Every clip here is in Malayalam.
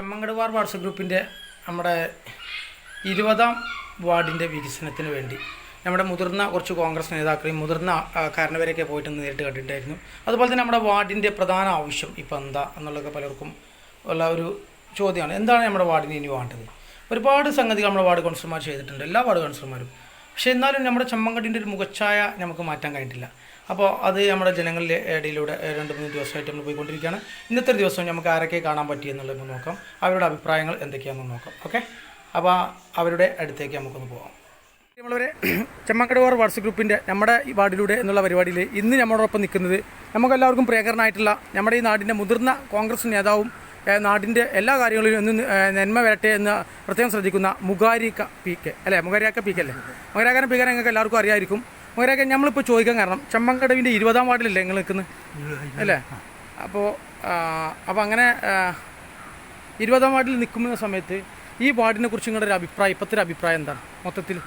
ചെമ്മങ്കടുവാർ വാട്സപ്പ് ഗ്രൂപ്പിന്റെ നമ്മുടെ ഇരുപതാം വാർഡിന്റെ വികസനത്തിന് വേണ്ടി നമ്മുടെ മുതിർന്ന കുറച്ച് കോൺഗ്രസ് നേതാക്കളെയും മുതിർന്ന കാരണവരെയൊക്കെ പോയിട്ട് നേരിട്ട് കണ്ടിട്ടുണ്ടായിരുന്നു. അതുപോലെ തന്നെ നമ്മുടെ വാർഡിന്റെ പ്രധാന ആവശ്യം ഇപ്പം എന്താ എന്നുള്ളതൊക്കെ പലർക്കും ഉള്ള ഒരു ചോദ്യമാണ്. എന്താണ് നമ്മുടെ വാർഡിന് ഇനി വേണ്ടത്? ഒരുപാട് സംഗതികൾ നമ്മുടെ വാർഡ് കൗൺസിലർമാർ ചെയ്തിട്ടുണ്ട്. എല്ലാ വാർഡ് കൗൺസിലർമാരും. പക്ഷേ എന്നാലും നമ്മുടെ ചെമ്മങ്കടിന്റെ ഒരു മുഖച്ഛായ നമുക്ക് മാറ്റാൻ കഴിഞ്ഞിട്ടില്ല. അപ്പോൾ അത് നമ്മുടെ ജനങ്ങളുടെ ഇടയിലൂടെ രണ്ട് മൂന്ന് ദിവസമായിട്ട് നമ്മൾ പോയിക്കൊണ്ടിരിക്കുകയാണ്. ഇന്നത്തെ ദിവസം നമുക്ക് ആരൊക്കെ കാണാൻ പറ്റി എന്നുള്ളത് നമുക്ക് നോക്കാം. അവരുടെ അഭിപ്രായങ്ങൾ എന്തൊക്കെയാണെന്ന് നോക്കാം. ഓക്കെ? അപ്പോൾ അവരുടെ അടുത്തേക്ക് നമുക്കൊന്ന് പോകാം നമ്മളൊരു ചെമ്മക്കടവാർ വാട്സപ്പ് ഗ്രൂപ്പിന്റെ നമ്മുടെ ഈ വാർഡിലൂടെ എന്നുള്ള പരിപാടിയിൽ ഇന്ന് നമ്മളോടൊപ്പം നിൽക്കുന്നത് നമുക്കെല്ലാവർക്കും പ്രിയകരനായിട്ടുള്ള നമ്മുടെ ഈ നാടിന്റെ മുതിർന്ന കോൺഗ്രസ് നേതാവും നാടിന്റെ എല്ലാ കാര്യങ്ങളിലും ഒന്ന് നന്മ വരട്ടെ എന്ന് പ്രത്യേകം ശ്രദ്ധിക്കുന്ന മുഖാരിക്ക പി കെ അല്ലേ? മുഖാരിയാക്ക പി കെ അല്ലേ? മുഗാരിക്കാരൻ പി കെ നിങ്ങൾക്ക് എല്ലാവർക്കും അറിയായിരിക്കും. മുഖാരിയാക്ക നമ്മളിപ്പോൾ ചോദിക്കാൻ കാരണം ചെമ്മങ്കടവിന്റെ ഇരുപതാം വാർഡിലല്ലേ നിങ്ങൾ നിൽക്കുന്നത് അല്ലേ? അപ്പോൾ അപ്പോൾ അങ്ങനെ ഇരുപതാം വാർഡിൽ നിൽക്കുന്ന സമയത്ത് ഈ വാർഡിനെ കുറിച്ച് നിങ്ങളുടെ ഒരു അഭിപ്രായം ഇപ്പോഴത്തെ ഒരു അഭിപ്രായം എന്താണ് മൊത്തത്തിൽ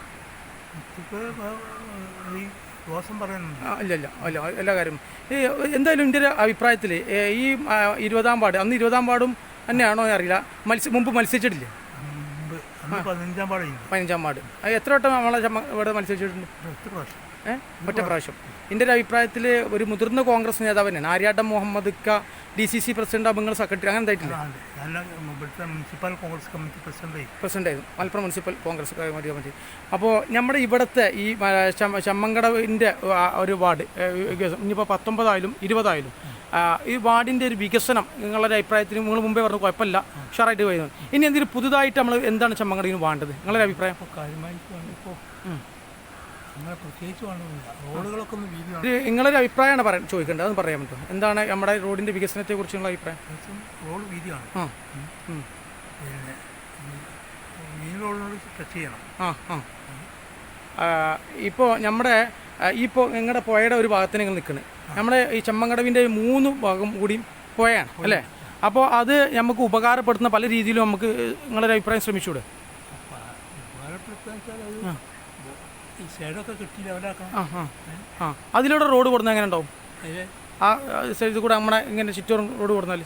ഇല്ല ഇല്ല അല്ല എല്ലാ കാര്യവും. ഈ എന്തായാലും എന്റെ ഒരു അഭിപ്രായത്തിൽ ഈ ഇരുപതാം വാർഡ് അന്ന് ഇരുപതാം വാർഡും തന്നെയാണോ എന്ന് അറിയില്ല. മത്സ്യ മുമ്പ് മത്സരിച്ചിട്ടില്ലേ? പതിനഞ്ചാം വാർഡ് പതിനഞ്ചാം വാർഡ്. എത്ര വട്ടം നമ്മളെ ഇവിടെ മത്സരിച്ചിട്ടുണ്ട്? ഒറ്റ പ്രാവശ്യം. എന്റെ ഒരു അഭിപ്രായത്തിൽ ഒരു മുതിർന്ന കോൺഗ്രസ് നേതാവ് തന്നെയാണ്. Aryadan Muhammad K D C C president അബങ്ങൾ secretary അങ്ങനെ എന്തായിട്ടില്ല മുനിസിപ്പൽ കോൺഗ്രസ് കമ്മിറ്റി പ്രസിഡന്റ് ആയിരുന്നു. Malappuram municipal Congress committee committee അപ്പോൾ നമ്മുടെ ഇവിടുത്തെ ഈ ചമ്മങ്കടവിന്റെ ഒരു വാർഡ് വികസനം ഇനിയിപ്പോൾ പത്തൊമ്പതായാലും ഇരുപതായാലും ഈ വാർഡിന്റെ ഒരു വികസനം നിങ്ങളുടെ അഭിപ്രായത്തിന് നിങ്ങൾ മുമ്പേ പറഞ്ഞു കുഴപ്പമില്ല. ഉഷാറായിട്ട് വരുന്നത് ഇനി എന്തെങ്കിലും പുതുതായിട്ട് നമ്മൾ എന്താണ് ചമ്മങ്കടവിന് വേണ്ടത്? നിങ്ങളുടെ അഭിപ്രായം. കാര്യമായിട്ട് ഇപ്പോൾ നിങ്ങളൊരു അഭിപ്രായമാണ് പറയാൻ ചോദിക്കേണ്ടത്. അതൊന്ന് പറയാൻ പറ്റും എന്താണ് നമ്മുടെ റോഡിന്റെ വികസനത്തെ കുറിച്ചുള്ള അഭിപ്രായം റോഡ് വീതിയാണ് ആ. ഉം. പിന്നെ ഈ റോഡിനോട് ടച്ച് ചെയ്യണം. ആ ആ. ഇപ്പോൾ നമ്മുടെ ഇപ്പോൾ നിങ്ങളുടെ പുഴയുടെ ഒരു ഭാഗത്ത് നിങ്ങൾ നിൽക്കുന്നത് നമ്മുടെ ഈ ചെമ്മങ്കടവിന്റെ മൂന്ന് ഭാഗം കൂടി പുഴയാണ് അല്ലേ? അപ്പോൾ അത് നമുക്ക് ഉപകാരപ്പെടുത്തുന്ന പല രീതിയിലും നമുക്ക് നിങ്ങളൊരു അഭിപ്രായം ശ്രമിച്ചൂടെ അതിലൂടെ റോഡ് കൊടുന്ന എങ്ങനെ ഉണ്ടാവും? ആ സൈഡിൽ കൂടെ നമ്മുടെ ഇങ്ങനെ ചുറ്റോറും റോഡ് കൊടുത്താൽ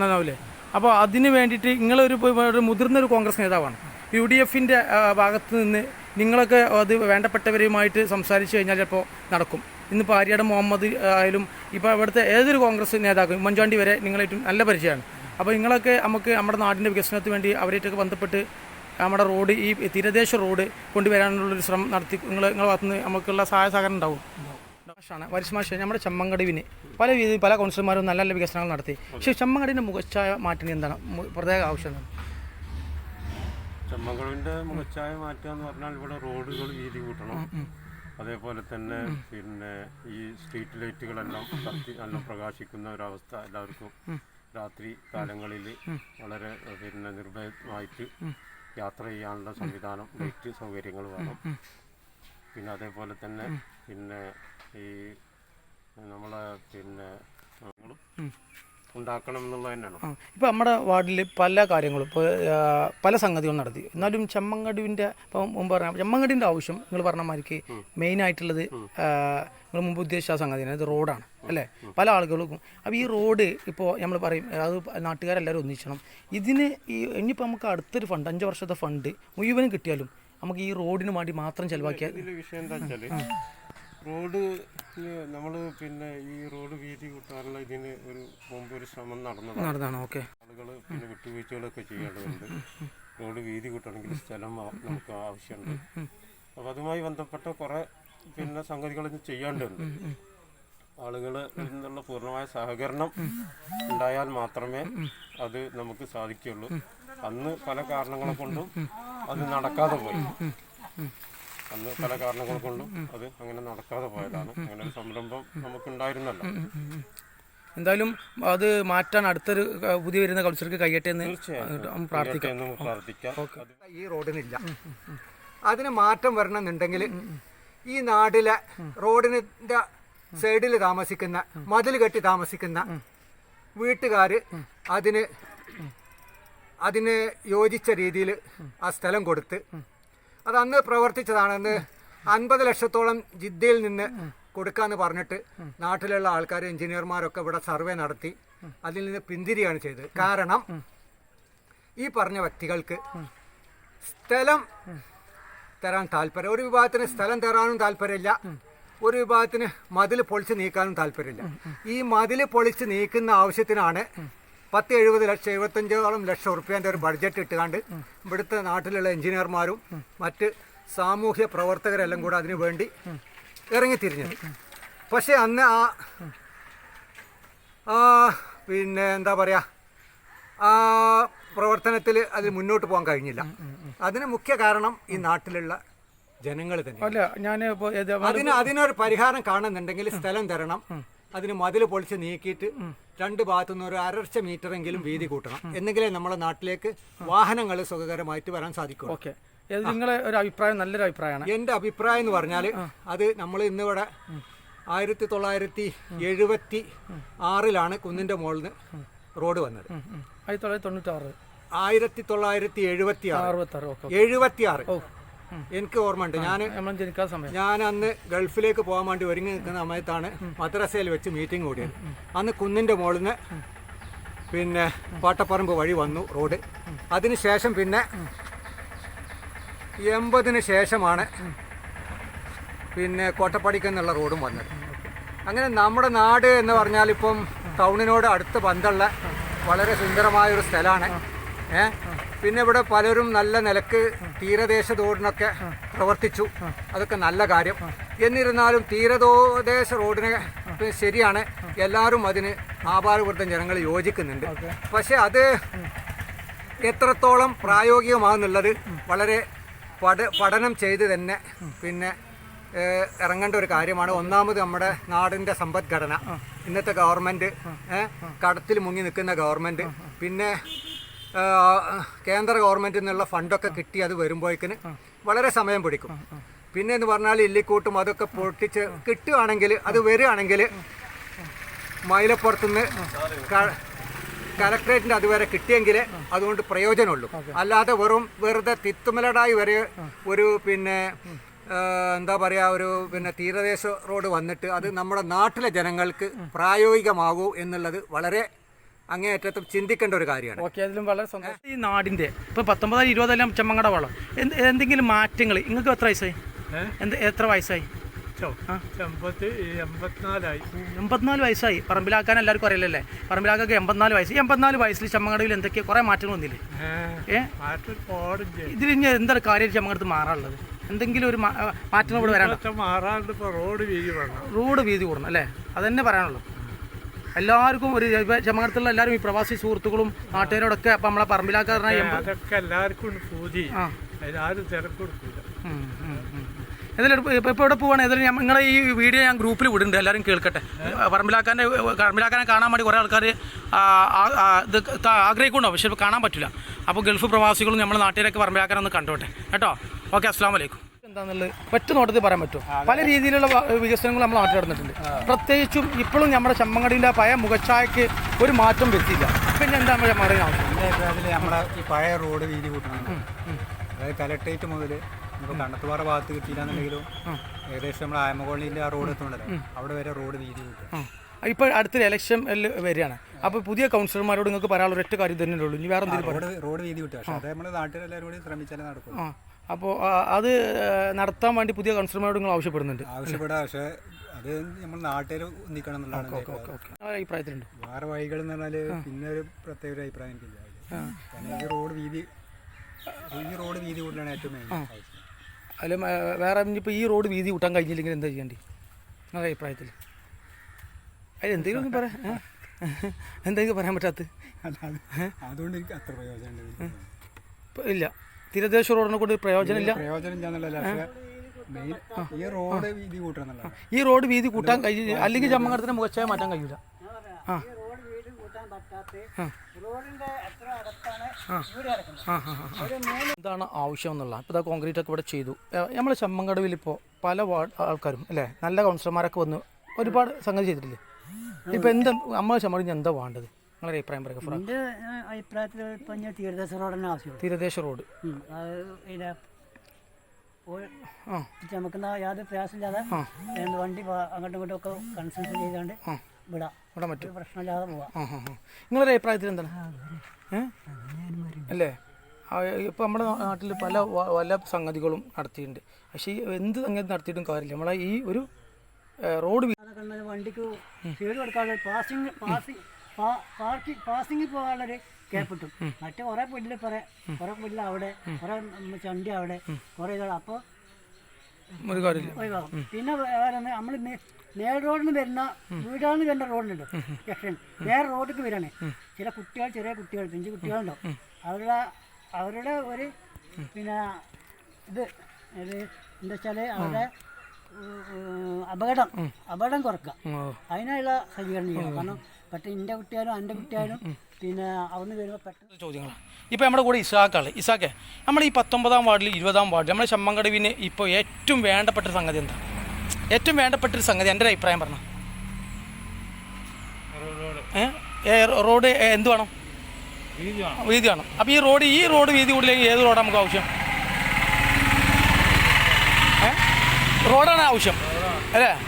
നന്നാവില്ലേ അപ്പോൾ അതിന് വേണ്ടിയിട്ട് നിങ്ങളൊരു ഇപ്പൊ ഒരു മുതിർന്ന ഒരു കോൺഗ്രസ് നേതാവാണ്. യു ഡി എഫിന്റെ ഭാഗത്ത് നിന്ന് നിങ്ങളൊക്കെ അത് വേണ്ടപ്പെട്ടവരുമായിട്ട് സംസാരിച്ചു കഴിഞ്ഞാൽ ചിലപ്പോൾ നടക്കും. ഇന്നിപ്പോൾ ആര്യാട് മുഹമ്മദ് ആയാലും ഇപ്പോൾ ഇവിടുത്തെ ഏതൊരു കോൺഗ്രസ് നേതാക്കളും ഉമ്മൻചാണ്ടി വരെ നിങ്ങളേറ്റവും നല്ല പരിചയമാണ്. അപ്പോൾ നിങ്ങളൊക്കെ നമുക്ക് നമ്മുടെ നാടിന്റെ വികസനത്തിന് വേണ്ടി അവരായിട്ടൊക്കെ ബന്ധപ്പെട്ട് നമ്മുടെ റോഡ് ഈ തീരദേശ റോഡ് കൊണ്ടുവരാനുള്ളൊരു ശ്രമം നടത്തി നിങ്ങൾ നിങ്ങളുടെ ഭാഗത്തുനിന്ന് നമുക്കുള്ള സഹായ സഹകരണം ഉണ്ടാവും. മാഷാണ് വരിസ്മാഷ് നമ്മുടെ ചമ്മങ്കടിവിന് പല രീതിയിൽ പല കൗൺസിലർമാരും നല്ല നല്ല വികസനങ്ങൾ നടത്തി. പക്ഷേ ചെമ്മങ്കടിന്റെ മുഖച്ഛായ മാറ്റിന് എന്താണ്? പ്രത്യേക ആവശ്യം എന്താണ് മുഖച്ചായ മുഖച്ഛായ മാറ്റുക എന്ന് പറഞ്ഞാൽ ഇവിടെ റോഡുകൾ വീതി കൂട്ടണം. അതേപോലെ തന്നെ പിന്നെ ഈ സ്ട്രീറ്റ് ലൈറ്റുകളെല്ലാം കത്തി നല്ല പ്രകാശിക്കുന്ന ഒരവസ്ഥ എല്ലാവർക്കും രാത്രി കാലങ്ങളിൽ വളരെ പിന്നെ നിർഭയമായിട്ട് യാത്ര ചെയ്യാനുള്ള സംവിധാനം ലൈറ്റ് സൗകര്യങ്ങൾ വേണം. പിന്നെ അതേപോലെ തന്നെ പിന്നെ ഈ നമ്മളെ പിന്നെ ഉണ്ടാക്കണം എന്നുള്ളത് തന്നെയാണ്. ഇപ്പോൾ നമ്മുടെ വാർഡിൽ പല കാര്യങ്ങളും ഇപ്പോൾ പല സംഗതികളും നടത്തി. എന്നാലും ചെമ്മങ്കടിവിന്റെ ഇപ്പം മുമ്പ് പറഞ്ഞ ചെമ്മങ്കടിന്റെ ആവശ്യം നിങ്ങൾ പറഞ്ഞ മാതിരിക്ക് മെയിൻ ആയിട്ടുള്ളത് നിങ്ങൾ മുമ്പ് ഉദ്ദേശിച്ച സംഗതി സംഗതിയാണ്. അത് റോഡാണ് അല്ലേ? പല ആളുകൾക്കും. അപ്പോൾ ഈ റോഡ് ഇപ്പോൾ നമ്മൾ പറയും അത് നാട്ടുകാരെല്ലാവരും ഒന്നിച്ചണം. ഇതിന് ഈ ഇനിയിപ്പോൾ നമുക്ക് അടുത്തൊരു ഫണ്ട് അഞ്ച് വർഷത്തെ ഫണ്ട് മുഴുവനും കിട്ടിയാലും നമുക്ക് ഈ റോഡിന് വേണ്ടി മാത്രം ചെലവാക്കിയാൽ വിഷയം എന്താ വെച്ചാൽ റോഡ് നമ്മൾ പിന്നെ ഈ റോഡ് വീതി കൂട്ടാനുള്ള ഇതിന് ഒരു മുമ്പ് ഒരു ശ്രമം നടന്നതാണ്. നടന്നതാണ് ഓക്കെ. ആളുകൾ പിന്നെ വിട്ടുവീഴ്ചകളൊക്കെ ചെയ്യേണ്ടതുണ്ട്. റോഡ് വീതി കൂട്ടണമെങ്കിൽ സ്ഥലം നമുക്ക് ആവശ്യമുണ്ട്. അപ്പോൾ അതുമായി ബന്ധപ്പെട്ട കുറേ പിന്നെ സംഗതികൾ ചെയ്യേണ്ടതുണ്ട്. ആളുകൾ നിന്നുള്ള പൂർണമായ സഹകരണം ഉണ്ടായാൽ മാത്രമേ അത് നമുക്ക് സാധിക്കുള്ളൂ അന്ന് പല കാരണങ്ങളെ കൊണ്ടും അത് നടക്കാതെ പോയി. അന്ന് പല കാരണങ്ങൾ കൊണ്ടും അത് അങ്ങനെ നടക്കാതെ പോയതാണ്. അങ്ങനെ ഒരു സംരംഭം നമുക്കുണ്ടായിരുന്നല്ല. എന്തായാലും അത് മാറ്റാൻ അടുത്തൊരു പുതിയ വരുന്ന കൗൺസിലർക്ക് കഴിയട്ടെ എന്ന് പ്രാർത്ഥിക്കാം. എന്ന് പ്രാർത്ഥിക്കാം ഈ റോഡിനില്ല. അതിന് മാറ്റം വരണമെന്നുണ്ടെങ്കിൽ ഈ നാടിലെ റോഡിന്റെ സൈഡിൽ താമസിക്കുന്ന മതിൽ കെട്ടി താമസിക്കുന്ന വീട്ടുകാർ അതിന് അതിന് യോജിച്ച രീതിയിൽ ആ സ്ഥലം കൊടുത്ത് അത് അന്ന് പ്രവർത്തിച്ചതാണ് അന്ന് അൻപത് ലക്ഷത്തോളം ജിദ്ദയിൽ നിന്ന് കൊടുക്കാന്ന് പറഞ്ഞിട്ട് നാട്ടിലുള്ള ആൾക്കാർ എഞ്ചിനീയർമാരൊക്കെ ഇവിടെ സർവേ നടത്തി അതിൽ നിന്ന് പിന്തിരിയാണ് ചെയ്തത്. കാരണം ഈ പറഞ്ഞ വ്യക്തികൾക്ക് സ്ഥലം തരാൻ താല്പര്യം ഒരു വിഭാഗത്തിന് സ്ഥലം തരാനും താല്പര്യമില്ല ഒരു വിഭാഗത്തിന് മതിൽ പൊളിച്ച് നീക്കാനും താല്പര്യമില്ല. ഈ മതിൽ പൊളിച്ച് നീക്കുന്ന ആവശ്യത്തിനാണ് പത്ത് എഴുപത് ലക്ഷം എഴുപത്തഞ്ചോളം ലക്ഷം റുപ്യേന്റെ ഒരു ബഡ്ജറ്റ് ഇട്ടുകൊണ്ട് ഇവിടുത്തെ നാട്ടിലുള്ള എഞ്ചിനീയർമാരും മറ്റ് സാമൂഹ്യ പ്രവർത്തകരെല്ലാം കൂടെ അതിനു വേണ്ടി ഇറങ്ങിത്തിരിഞ്ഞത് പക്ഷേ അന്ന് ആ പിന്നെ എന്താ പറയുക ആ പ്രവർത്തനത്തിൽ അതിൽ മുന്നോട്ട് പോകാൻ കഴിഞ്ഞില്ല. അതിന് മുഖ്യ കാരണം ഈ നാട്ടിലുള്ള ജനങ്ങൾ തന്നെ അതിന് അതിനൊരു പരിഹാരം കാണുന്നുണ്ടെങ്കിൽ സ്ഥലം തരണം അതിന് മതിൽ പൊളിച്ച് നീക്കിയിട്ട് രണ്ട് ഭാഗത്തുനിന്ന് ഒരു അരർച്ച മീറ്ററെങ്കിലും വീതി കൂട്ടണം. എന്നെങ്കിലേ നമ്മുടെ നാട്ടിലേക്ക് വാഹനങ്ങൾ സുഖകരമായിട്ട് വരാൻ സാധിക്കും ഓക്കെ. നിങ്ങളെ ഒരു അഭിപ്രായം നല്ലൊരു അഭിപ്രായമാണ്. എന്റെ അഭിപ്രായം എന്ന് പറഞ്ഞാൽ അത് നമ്മൾ ഇന്നിവിടെ ആയിരത്തി തൊള്ളായിരത്തി എഴുപത്തി ആറിലാണ് കുന്നിന്റെ മുകളിൽ നിന്ന് റോഡ് വന്നത്. ആയിരത്തി തൊള്ളായിരത്തി തൊണ്ണൂറ്റാറ് ആയിരത്തി തൊള്ളായിരത്തി എഴുപത്തി ആറ്. എഴുപത്തി ആറ് എനിക്ക് ഓർമ്മയുണ്ട്. ഞാൻ നമ്മൾ ജനിക്കാൻ സമയം. ഞാൻ അന്ന് ഗൾഫിലേക്ക് പോകാൻ വേണ്ടി ഒരുങ്ങി നിൽക്കുന്ന സമയത്താണ് മദ്രസയിൽ വെച്ച് മീറ്റിംഗ് കൂടിയത്. അന്ന് കുന്നിന്റെ മുകളിൽ നിന്ന് പിന്നെ പാട്ടപ്പറമ്പ് വഴി വന്നു റോഡ്. അതിനുശേഷം പിന്നെ എൺപതിന് ശേഷമാണ് പിന്നെ കോട്ടപ്പടിക്കെന്നുള്ള റോഡും വന്നത്. അങ്ങനെ നമ്മുടെ നാട് എന്ന് പറഞ്ഞാൽ ഇപ്പം ടൗണിനോട് അടുത്ത് ബന്ധമുള്ള വളരെ സുന്ദരമായ ഒരു സ്ഥലമാണ് ഏ? പിന്നെ ഇവിടെ പലരും നല്ല നിലയ്ക്ക് തീരദേശ റോഡിനൊക്കെ പ്രവർത്തിച്ചു. അതൊക്കെ നല്ല കാര്യം. എന്നിരുന്നാലും തീരദേശ റോഡിനെ ശരിയാണ്. എല്ലാവരും അതിന് ആഭാരവൃദ്ധം ജനങ്ങൾ യോജിക്കുന്നുണ്ട്. പക്ഷെ അത് എത്രത്തോളം പ്രായോഗികമാകുന്നുള്ളത് വളരെ പഠ പഠനം ചെയ്ത് തന്നെ പിന്നെ ഇറങ്ങേണ്ട ഒരു കാര്യമാണ്. ഒന്നാമത് നമ്മുടെ നാടിന്റെ സമ്പദ്ഘടന. ഇന്നത്തെ ഗവൺമെന്റ് കടത്തിൽ മുങ്ങി നിൽക്കുന്ന ഗവൺമെന്റ്. പിന്നെ കേന്ദ്ര ഗവൺമെന്റിൽ നിന്നുള്ള ഫണ്ടൊക്കെ കിട്ടി അത് വരുമ്പോഴേക്കിന് വളരെ സമയം പിടിക്കും. പിന്നെ എന്ന് പറഞ്ഞാൽ ഇല്ലിക്കൂട്ടും അതൊക്കെ പൊട്ടിച്ച് കിട്ടുകയാണെങ്കിൽ അത് വരികയാണെങ്കിൽ മൈലപ്പുറത്തുനിന്ന് കലക്ട്രേറ്റിന്റെ അതുവരെ കിട്ടിയെങ്കിൽ അതുകൊണ്ട് പ്രയോജനമുള്ളൂ. അല്ലാതെ വെറും വെറുതെ തിത്തുമലടായി വരെ ഒരു പിന്നെ എന്താ പറയുക ഒരു പിന്നെ തീരദേശ റോഡ് വന്നിട്ട് അത് നമ്മുടെ നാട്ടിലെ ജനങ്ങൾക്ക് പ്രായോഗികമാകൂ എന്നുള്ളത് വളരെ അങ്ങേയറ്റത്തും ചിന്തിക്കേണ്ട ഒരു കാര്യമാണ്. ഓക്കെ അതിലും വളരെ സന്തോഷം. ഈ നാടിന്റെ ഇപ്പൊ പത്തൊമ്പതാം ഇരുപതെല്ലാം ചെമ്മങ്ങട വളം എന്ത് എന്തെങ്കിലും മാറ്റങ്ങൾ നിങ്ങൾക്ക് എത്ര വയസ്സായി? എന്ത് എത്ര വയസ്സായി? എൺപത്തിനാല് വയസ്സായി. പറമ്പിലാക്കാൻ എല്ലാവർക്കും അറിയില്ലല്ലേ? പറമ്പിലാക്കൊക്കെ എൺപത്തിനാല് വയസ്സ്. എൺപത്തിനാല് വയസ്സിൽ ചെമ്മങ്ങടയിൽ എന്തൊക്കെയാ കുറേ മാറ്റങ്ങൾ വന്നില്ലേ? ഇതിൽ ഇനി എന്താണ് കാര്യം ചെമ്മങ്ങടത്ത് മാറാനുള്ളത്? എന്തെങ്കിലും ഒരു മാറ്റങ്ങൾ ഇവിടെ ഇപ്പോൾ റോഡ് വീതി റോഡ് വീതി കൂടണം അല്ലേ? അതന്നെ പറയാനുള്ളൂ. എല്ലാവർക്കും ഒരു ഇപ്പൊ എല്ലാവരും ഈ പ്രവാസി സുഹൃത്തുക്കളും നാട്ടുകാരോടൊക്കെ അപ്പം നമ്മളെ പറമ്പിലാക്കാരനായ എൺപത് അതൊക്കെ എല്ലാവർക്കും പൂതി ഏതായാലും ഇപ്പോൾ ഇവിടെ പോവാണ്? ഏതായാലും നിങ്ങളെ ഈ വീഡിയോ ഞാൻ ഗ്രൂപ്പിൽ വിടുന്നുണ്ട്. എല്ലാവരും കേൾക്കട്ടെ. പറമ്പിലാക്കാന്റെ പറമ്പിലാക്കാനെ കാണാൻ വേണ്ടി കുറേ ആൾക്കാർ ഇത് ആഗ്രഹിക്കുന്നുണ്ടാവും. പക്ഷെ കാണാൻ പറ്റില്ല. അപ്പോൾ ഗൾഫ് പ്രവാസികളും നമ്മുടെ നാട്ടിലൊക്കെ പറമ്പിലാക്കാനൊന്ന് കണ്ടോട്ടെ. കേട്ടോ? ഓക്കെ അസ്സാം വലൈക്കും എന്താണെന്നുള്ളത് ഒറ്റ നോട്ടത്തിൽ പറയാൻ പറ്റും പല രീതിയിലുള്ള വികസനങ്ങൾ നമ്മൾ നാട്ടിൽ നടന്നിട്ടുണ്ട്. പ്രത്യേകിച്ചും ഇപ്പോഴും നമ്മുടെ ചമ്മങ്ങടിന്റെ പഴയ മുഖച്ഛായക്ക് ഒരു മാറ്റം വരുത്തിയില്ല. പിന്നെ എന്താ നമ്മുടെ ചെമ്മങ്ങടി ആവശ്യം? നമ്മളെ ഈ പഴയ റോഡ് വീതി കൂട്ടണം അതായത് കലക്ട്രേറ്റ് മുതൽ ഇപ്പോൾ കണ്ണത്തുപാറ ഭാഗത്ത് കിട്ടിയില്ലാന്നുണ്ടെങ്കിലും ഏകദേശം നമ്മൾ ആയമകോളിന്റെ ആ റോഡ് എത്തുന്നുണ്ടല്ലോ അവിടെ വരെ റോഡ് വീതി കൂട്ടും ഇപ്പോൾ അടുത്തൊരു ഇലക്ഷൻ വരികയാണ്. അപ്പോൾ പുതിയ കൗൺസിലർമാരോട് നിങ്ങൾക്ക് പറയാനുള്ള ഒരൊറ്റ കാര്യം തന്നെ ഉള്ളൂ. ഇനി വേറെ റോഡ് വീതി കിട്ടും പക്ഷേ അത് നമ്മൾ നാട്ടിലെല്ലാവരും കൂടി ശ്രമിച്ചാലേ നടക്കും അപ്പോൾ അത് നടത്താൻ വേണ്ടി പുതിയ കൺസ്യൂമറോട് നിങ്ങൾ ആവശ്യപ്പെടുന്നുണ്ട്. ആവശ്യപ്പെടാം പക്ഷേ അത് നമ്മൾ നാട്ടുകാർ ഒന്നിക്കണം എന്നുള്ളതാണ്. അഭിപ്രായത്തിലുണ്ട്? വേറെ വഴികൾ എന്ന് പറഞ്ഞാൽ പിന്നെ ഒരു പ്രത്യേക ഒരു അഭിപ്രായം എനിക്കില്ല. റോഡ് വീതി ഈ റോഡ് വീതി കൂട്ടലാണ് ഏറ്റവും മെയിൻ അതിൽ വേറെ ഇനിയിപ്പോൾ ഈ റോഡ് വീതി കൂട്ടാൻ കഴിഞ്ഞില്ലെങ്കിൽ എന്താ ചെയ്യേണ്ടി? നിങ്ങളുടെ അഭിപ്രായത്തിൽ അത് എന്തെങ്കിലും പറയാം എന്തെങ്കിലും പറയാൻ പറ്റാത്ത അതുകൊണ്ട് എനിക്ക് അത്ര പ്രയോജനം ഇല്ല. തീരദേശ റോഡിനെ കൊണ്ട് പ്രയോജനമില്ല. പ്രയോജനം ഇല്ല ഈ റോഡ് വീതി ഈ റോഡ് വീതി കൂട്ടാൻ കഴിയില്ല അല്ലെങ്കിൽ ചമ്മങ്ങടത്തിന് മുഖച്ചായ മാറ്റാൻ കഴിയില്ല ആ. എന്താണ് ആവശ്യം എന്നുള്ള ഇപ്പോൾ ഇതാ കോൺക്രീറ്റ് ഒക്കെ ഇവിടെ ചെയ്തു. നമ്മളെ ചമ്മങ്കടവിൽ ഇപ്പോൾ പല വാർഡ് ആൾക്കാരും അല്ലേ? നല്ല കൗൺസിലർമാരൊക്കെ വന്ന് ഒരുപാട് സംഗതി ചെയ്തിട്ടില്ലേ? ഇപ്പം എന്താ നമ്മളെ ചമ്മടിന് എന്താ വേണ്ടത്? നിങ്ങളുടെ അഭിപ്രായം പറയുക എന്റെ അഭിപ്രായത്തിൽ ഇപ്പം ഞാൻ തീരദേശ റോഡ് തന്നെ ആവശ്യമുള്ളൂ തീരദേശ റോഡ്. ഉം. അത് ആ. യാതൊരു പ്രയാസമില്ലാതെ വണ്ടി പോ- അങ്ങോട്ടും ഇങ്ങോട്ടും ഒക്കെ കൺസൾട്ട് ചെയ്താണ്ട് വിടാം. ഇവിടെ പറ്റും. ഒരു പ്രശ്നമില്ലാതെ പോവാം. ആ ആ ആ. നിങ്ങളുടെ അഭിപ്രായത്തിൽ എന്താണ്? ഏ? അല്ലേ? ഇപ്പോൾ നമ്മുടെ നാട്ടിൽ പല വ- പല സംഗതികളും നടത്തിയിട്ടുണ്ട്. പക്ഷേ ഈ എന്ത് സംഗതി നടത്തിയിട്ടും കാര്യമില്ല. നമ്മളെ ഈ ഒരു ഏ, റോഡ് വി- അതൊക്കെ ഉണ്ടെങ്കിൽ വണ്ടിക്ക് കൊടുക്കാനുള്ള പാസിങ് പാസിങ് പാർക്കിംഗ് പാസിങ്ങിൽ പോകാനുള്ളൊരു ഗ്യാപ്പ് കിട്ടും. മറ്റേ കുറേ പുല്ല് കുറേ കുറേ പുല്ല് അവിടെ കുറേ ചണ്ടി അവിടെ കുറേ ഇതാണ്. അപ്പോൾ പിന്നെ വേറെ നമ്മൾ നേർ നിന്ന് വരുന്ന വീടുകളിൽ നിന്ന് വരുന്ന റോഡിലുണ്ട്. ജംഗ്ഷൻ നേരെ റോഡിലേക്ക് വരാണ് ചില കുട്ടികൾ ചെറിയ കുട്ടികൾ പിഞ്ചു കുട്ടികളുണ്ടാവും അവരുടെ അവരുടെ ഒരു പിന്നെ ഇത് എന്താ വെച്ചാൽ അവരുടെ അപകടം. അപകടം കുറക്കുക. അതിനുള്ള സജ്ജീകരണം ചെയ്യണം. കാരണം പെട്ടെന്ന് എന്റെ കുട്ടിയാലും എന്റെ കുട്ടിയാലും പിന്നെ അവിടുന്ന് വരുമ്പോൾ പെട്ടെന്ന് ചോദ്യങ്ങളാണ് ഇപ്പോൾ നമ്മുടെ കൂടെ ഇസാക്കാണ് ഇസാക്കെ നമ്മൾ ഈ പത്തൊമ്പതാം വാർഡിൽ ഇരുപതാം വാർഡിൽ നമ്മുടെ ശമ്മങ്കടവിന് ഇപ്പോൾ ഏറ്റവും വേണ്ടപ്പെട്ട ഒരു സംഗതി എന്താ? ഏറ്റവും വേണ്ടപ്പെട്ട ഒരു സംഗതി എന്റെ ഒരു അഭിപ്രായം പറഞ്ഞു. റോഡ് എന്ത് വേണം? വീതി വേണം. അപ്പോൾ ഈ റോഡ് ഈ റോഡ് വീതി കൂടില്ലെങ്കിൽ ഏത് റോഡാണ് നമുക്ക് ആവശ്യം? ഏ? റോഡാണ് ആവശ്യം. അല്ലേ?